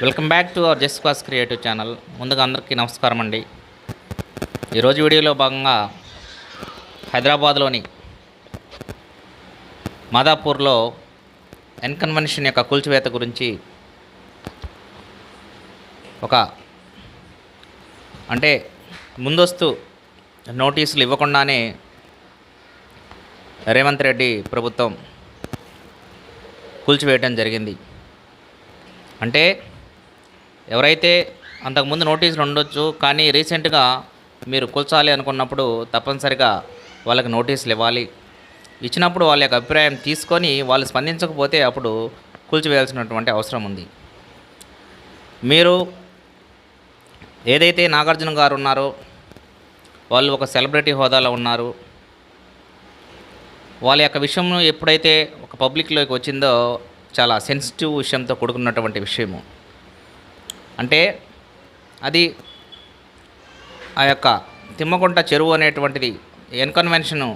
Welcome back to our just class creative channel. ముందుగా అందరికీ నమస్కారం అండి. ఈరోజు వీడియోలో భాగంగా హైదరాబాద్లోని మాదాపూర్లో ఎన్కన్వెన్షన్ యొక్క కూల్చివేత గురించి ఒక అంటే ముందస్తు నోటీసులు ఇవ్వకుండానే రేవంత్ రెడ్డి ప్రభుత్వం కూల్చివేయడం జరిగింది. అంటే ఎవరైతే అంతకుముందు నోటీసులు ఉండొచ్చు కానీ రీసెంట్గా మీరు కూల్చాలి అనుకున్నప్పుడు తప్పనిసరిగా వాళ్ళకి నోటీసులు ఇవ్వాలి. ఇచ్చినప్పుడు వాళ్ళ యొక్క అభిప్రాయం తీసుకొని వాళ్ళు స్పందించకపోతే అప్పుడు కూల్చివేయాల్సినటువంటి అవసరం ఉంది. మీరు ఏదైతే నాగార్జున గారు ఉన్నారో వాళ్ళు ఒక సెలబ్రిటీ హోదాలో ఉన్నారు. వాళ్ళ యొక్క విషయం ఎప్పుడైతే ఒక పబ్లిక్లోకి వచ్చిందో చాలా సెన్సిటివ్ విషయంతో కూడుకున్నటువంటి విషయము. అంటే అది ఆ యొక్క తిమ్మకుంట చెరువు అనేటువంటిది ఎన్కన్వెన్షను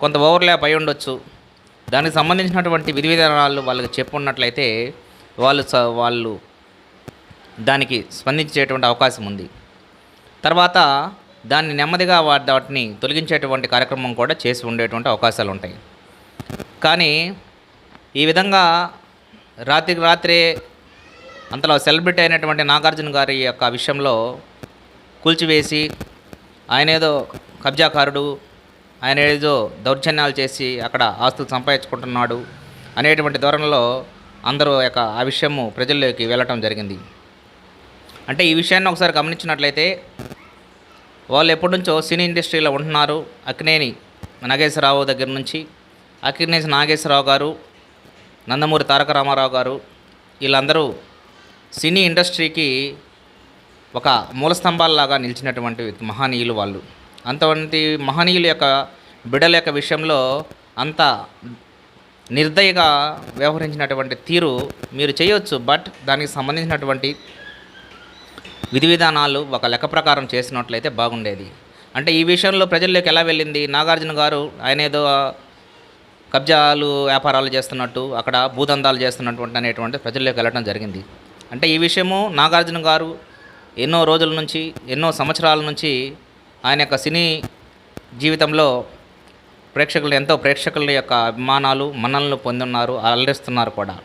కొంత ఓవర్లాప్ అయి ఉండొచ్చు. దానికి సంబంధించినటువంటి విధి విధానాలు వాళ్ళకి చెప్పున్నట్లయితే వాళ్ళు స వాళ్ళు దానికి స్పందించేటువంటి అవకాశం ఉంది. తర్వాత దాన్ని నెమ్మదిగా వాటిని తొలగించేటువంటి కార్యక్రమం కూడా చేసి ఉండేటువంటి అవకాశాలు ఉంటాయి. కానీ ఈ విధంగా రాత్రికి రాత్రే అంతలో సెలబ్రిటీ అయినటువంటి నాగార్జున గారి యొక్క విషయంలో కూల్చివేసి ఆయన ఏదో కబ్జాకారుడు ఆయన ఏదో దౌర్జన్యాలు చేసి అక్కడ ఆస్తులు సంపాదించుకుంటున్నాడు అనేటువంటి ధోరణిలో అందరూ యొక్క ఆ విషయము ప్రజల్లోకి వెళ్ళటం జరిగింది. అంటే ఈ విషయాన్ని ఒకసారి గమనించినట్లయితే వాళ్ళు ఎప్పటి నుంచో సినీ ఇండస్ట్రీలో ఉంటున్నారు. అక్కినేని నాగేశ్వరరావు దగ్గర నుంచి అక్కినేని నాగేశ్వరరావు గారు నందమూరి తారక రామారావు గారు వీళ్ళందరూ సినీ ఇండస్ట్రీకి ఒక మూలస్తంభాలలాగా నిలిచినటువంటి మహనీయులు వాళ్ళు. అంతవంటి మహనీయుల యొక్క బిడల యొక్క విషయంలో అంత నిర్దయగా వ్యవహరించినటువంటి తీరు మీరు చేయొచ్చు బట్ దానికి సంబంధించినటువంటి విధి విధానాలు ఒక లెక్క ప్రకారం చేసినట్లయితే బాగుండేది. అంటే ఈ విషయంలో ప్రజల్లోకి ఎలా వెళ్ళింది? నాగార్జున గారు ఆయన ఏదో కబ్జాలు వ్యాపారాలు చేస్తున్నట్టు అక్కడ భూదందాలు చేస్తున్నటువంటి అనేటువంటి ప్రజల్లోకి వెళ్ళడం జరిగింది. అంటే ఈ విషయము నాగార్జున గారు ఎన్నో రోజుల నుంచి ఎన్నో సంవత్సరాల నుంచి ఆయన యొక్క సినీ జీవితంలో ప్రేక్షకులు ఎంతో ప్రేక్షకుల యొక్క అభిమానాలు మన్నలను పొందున్నారు అలరిస్తున్నారు కూడా.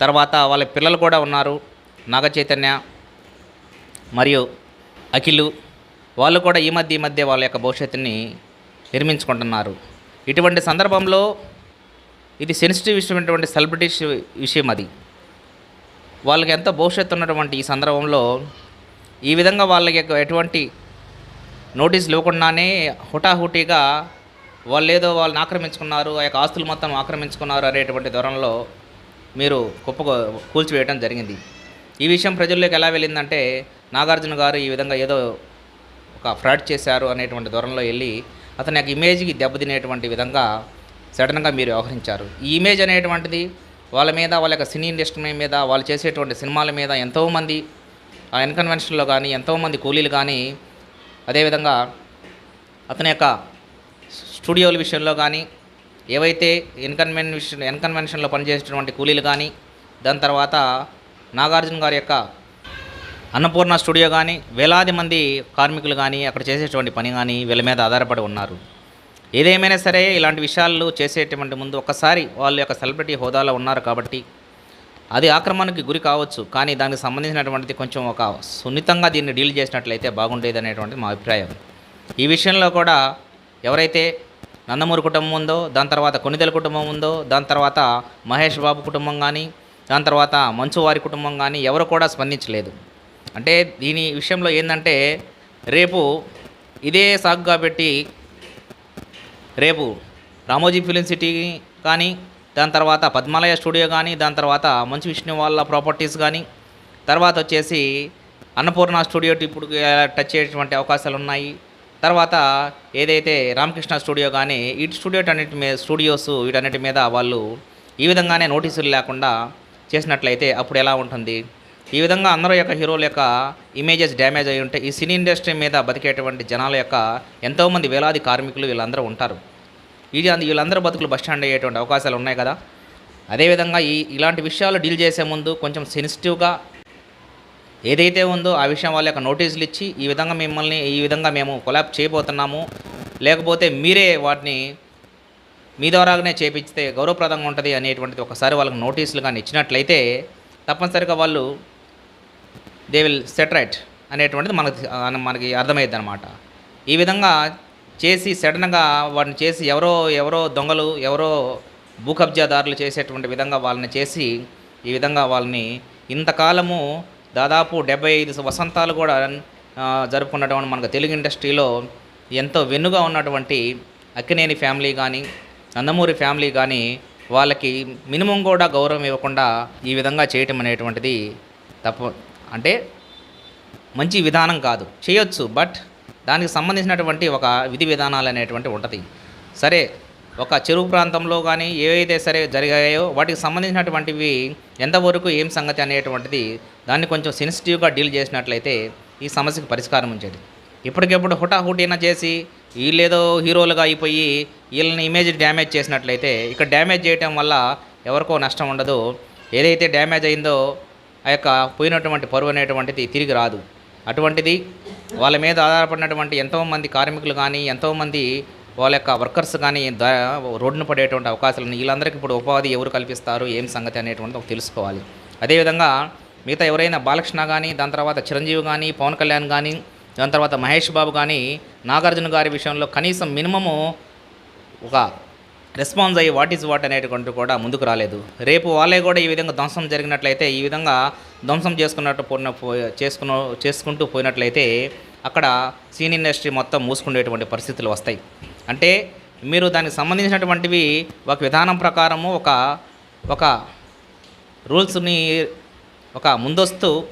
తర్వాత వాళ్ళ పిల్లలు కూడా ఉన్నారు నాగ చైతన్య మరియు అఖిలు. వాళ్ళు కూడా ఈ మధ్య ఈ మధ్య వాళ్ళ యొక్క భవిష్యత్తుని నిర్మించుకుంటున్నారు. ఇటువంటి సందర్భంలో ఇది సెన్సిటివ్ విషయమైనటువంటి సెలబ్రిటీస్ విషయం అది. వాళ్ళకి ఎంతో భవిష్యత్తు ఉన్నటువంటి ఈ సందర్భంలో ఈ విధంగా వాళ్ళకి ఎటువంటి నోటీసులు ఇవ్వకుండానే హుటాహుటీగా వాళ్ళు ఏదో వాళ్ళని ఆక్రమించుకున్నారు ఆ యొక్క ఆస్తులు మొత్తం ఆక్రమించుకున్నారు అనేటువంటి ధోరణిలో మీరు కుప్ప కూల్చివేయడం జరిగింది. ఈ విషయం ప్రజల్లోకి ఎలా వెళ్ళిందంటే నాగార్జున గారు ఈ విధంగా ఏదో ఒక ఫ్రాడ్ చేశారు అనేటువంటి ధోరణిలో వెళ్ళి అతని యొక్క ఇమేజ్కి దెబ్బతినేటువంటి విధంగా సడన్గా మీరు వ్యవహరించారు. ఈ ఇమేజ్ అనేటువంటిది వాళ్ళ మీద వాళ్ళ యొక్క సినీ ఇండస్ట్రీ మీద వాళ్ళు చేసేటువంటి సినిమాల మీద ఎంతోమంది ఆ ఎన్కన్వెన్షన్లో కానీ ఎంతోమంది కూలీలు కానీ అదేవిధంగా అతని యొక్క స్టూడియోల విషయంలో కానీ ఏవైతే ఎన్కన్వెన్షన్ ఎన్కన్వెన్షన్లో పనిచేసేటువంటి కూలీలు కానీ దాని తర్వాత నాగార్జున గారి యొక్క అన్నపూర్ణ స్టూడియో కానీ వేలాది మంది కార్మికులు కానీ అక్కడ చేసేటువంటి పని కానీ వీళ్ళ మీద ఆధారపడి ఉన్నారు. ఏదేమైనా సరే ఇలాంటి విషయాలు చేసేటువంటి ముందు ఒకసారి వాళ్ళ యొక్క సెలబ్రిటీ హోదాలో ఉన్నారు కాబట్టి అది ఆక్రమణకి గురి కావచ్చు కానీ దానికి సంబంధించినటువంటిది కొంచెం ఒక సున్నితంగా దీన్ని డీల్ చేసినట్లయితే బాగుండేది అనేటువంటి మా అభిప్రాయం. ఈ విషయంలో కూడా ఎవరైతే నందమూరి కుటుంబం ఉందో దాని తర్వాత కొనిదెల కుటుంబం ఉందో దాని తర్వాత మహేష్ బాబు కుటుంబం కానీ దాని తర్వాత మంచు వారి కుటుంబం కానీ ఎవరు కూడా స్పందించలేదు. అంటే దీని విషయంలో ఏంటంటే రేపు ఇదే సాగుగా పెట్టి రేపు రామోజీ ఫిలిం సిటీ కానీ దాని తర్వాత పద్మాలయ స్టూడియో కానీ దాని తర్వాత మంచు విష్ణు వాళ్ళ ప్రాపర్టీస్ కానీ తర్వాత వచ్చేసి అన్నపూర్ణ స్టూడియో ఇప్పుడు టచ్ చేయటువంటి అవకాశాలు ఉన్నాయి. తర్వాత ఏదైతే రామకృష్ణ స్టూడియో కానీ ఈ స్టూడియో అన్నిటి మీద స్టూడియోస్ వీటన్నిటి మీద వాళ్ళు ఈ విధంగానే నోటీసులు లేకుండా చేసినట్లయితే అప్పుడు ఎలా ఉంటుంది? ఈ విధంగా అందరూ యొక్క హీరోల యొక్క ఇమేజెస్ డ్యామేజ్ అయి ఉంటే ఈ సినీ ఇండస్ట్రీ మీద బతికేటువంటి జనాల యొక్క ఎంతోమంది వేలాది కార్మికులు వీళ్ళందరూ ఉంటారు. ఇది అందు వీళ్ళందరూ బతుకులు బస్ స్టాండ్ అయ్యేటువంటి అవకాశాలు ఉన్నాయి కదా. అదేవిధంగా ఈ ఇలాంటి విషయాలు డీల్ చేసే ముందు కొంచెం సెన్సిటివ్గా ఏదైతే ఉందో ఆ విషయం వాళ్ళ యొక్క నోటీసులు ఇచ్చి ఈ విధంగా మిమ్మల్ని ఈ విధంగా మేము కొలాబ్ చేయబోతున్నాము. లేకపోతే మీరే వాటిని మీ ద్వారానే చేపిస్తే గౌరవప్రదంగా ఉంటుంది అనేటువంటిది ఒకసారి వాళ్ళకి నోటీసులు కానీ ఇచ్చినట్లయితే తప్పనిసరిగా వాళ్ళు దే విల్ సెట్ రైట్ అనేటువంటిది మనకి మనకి అర్థమైద్ది అనమాట ఈ విధంగా చేసి సడన్గా వాటిని చేసి ఎవరో ఎవరో దొంగలు ఎవరో భూ కబ్జాదారులు చేసేటువంటి విధంగా వాళ్ళని చేసి ఈ విధంగా వాళ్ళని ఇంతకాలము దాదాపు డెబ్బై ఐదు వసంతాలు కూడా జరుపుకున్నటువంటి మనకు తెలుగు ఇండస్ట్రీలో ఎంతో వెన్నుగా ఉన్నటువంటి అక్కినేని ఫ్యామిలీ కానీ నందమూరి ఫ్యామిలీ కానీ వాళ్ళకి మినిమం కూడా గౌరవం ఇవ్వకుండా ఈ విధంగా చేయటం అనేటువంటిది తప్పు అంటే మంచి విధానం కాదు. చేయొచ్చు బట్ దానికి సంబంధించినటువంటి ఒక విధి విధానాలు అనేటువంటి ఉంటుంది. సరే ఒక చెరువు ప్రాంతంలో కానీ ఏవైతే సరే జరిగాయో వాటికి సంబంధించినటువంటివి ఎంతవరకు ఏం సంగతి అనేటువంటిది దాన్ని కొంచెం సెన్సిటివ్గా డీల్ చేసినట్లయితే ఈ సమస్యకు పరిష్కారం ఉంచేది ఇప్పటికెప్పుడు హుటాహుటీనా చేసి వీళ్ళేదో హీరోలుగా అయిపోయి వీళ్ళని ఇమేజ్ డ్యామేజ్ చేసినట్లయితే ఇక్కడ డ్యామేజ్ చేయటం వల్ల ఎవరికో నష్టం ఉండదు. ఏదైతే డ్యామేజ్ అయిందో ఆ యొక్క పోయినటువంటి పరువు అనేటువంటిది తిరిగి రాదు. అటువంటిది వాళ్ళ మీద ఆధారపడినటువంటి ఎంతోమంది కార్మికులు కానీ ఎంతోమంది వాళ్ళ యొక్క వర్కర్స్ కానీ రోడ్డును పడేటువంటి అవకాశాలు ఉన్నాయి. వీళ్ళందరికీ ఇప్పుడు ఉపాధి ఎవరు కల్పిస్తారు ఏం సంగతి అనేటువంటిది ఒక తెలుసుకోవాలి. అదేవిధంగా మిగతా ఎవరైనా బాలకృష్ణ కానీ దాని తర్వాత చిరంజీవి కానీ పవన్ కళ్యాణ్ కానీ దాని తర్వాత మహేష్ బాబు కానీ నాగార్జున గారి విషయంలో కనీసం మినిమము ఒక రెస్పాన్స్ అయ్యి వాట్ ఈజ్ వాట్ అనేటువంటి కూడా ముందుకు రాలేదు. రేపు వాళ్ళే కూడా ఈ విధంగా ధ్వంసం జరిగినట్లయితే ఈ విధంగా ధ్వంసం చేసుకున్నట్టు పోయిన పో- చేసుకున్న చేసుకుంటూ పోయినట్లయితే అక్కడ సీన్ ఇండస్ట్రీ మొత్తం మూసుకునేటువంటి పరిస్థితులు వస్తాయి. అంటే మీరు దానికి సంబంధించినటువంటివి ఒక విధానం ప్రకారము ఒక ఒక రూల్స్ని ఒక ముందస్తు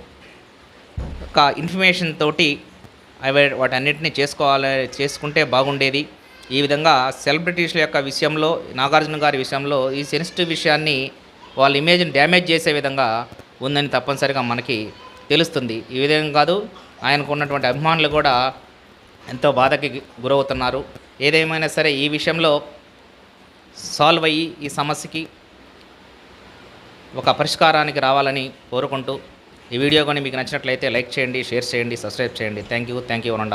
ఒక ఇన్ఫర్మేషన్ తోటి అవి వాటన్నిటిని చేసుకోవాలి చేసుకుంటే బాగుండేది. ఈ విధంగా సెలబ్రిటీస్ల యొక్క విషయంలో నాగార్జున గారి విషయంలో ఈ సెన్సిటివ్ విషయాన్ని వాళ్ళ ఇమేజ్ని డ్యామేజ్ చేసే విధంగా ఉందని తప్పనిసరిగా మనకి తెలుస్తుంది. ఈ విధంగా కాదు ఆయనకు ఉన్నటువంటి అభిమానులు కూడా ఎంతో బాధకి గురవుతున్నారు. ఏదేమైనా సరే ఈ విషయంలో సాల్వ్ అయ్యి ఈ సమస్యకి ఒక పరిష్కారానికి రావాలని కోరుకుంటూ ఈ వీడియో కానీ మీకు నచ్చినట్లయితే లైక్ చేయండి షేర్ చేయండి సబ్స్క్రైబ్ చేయండి. Thank you thank you one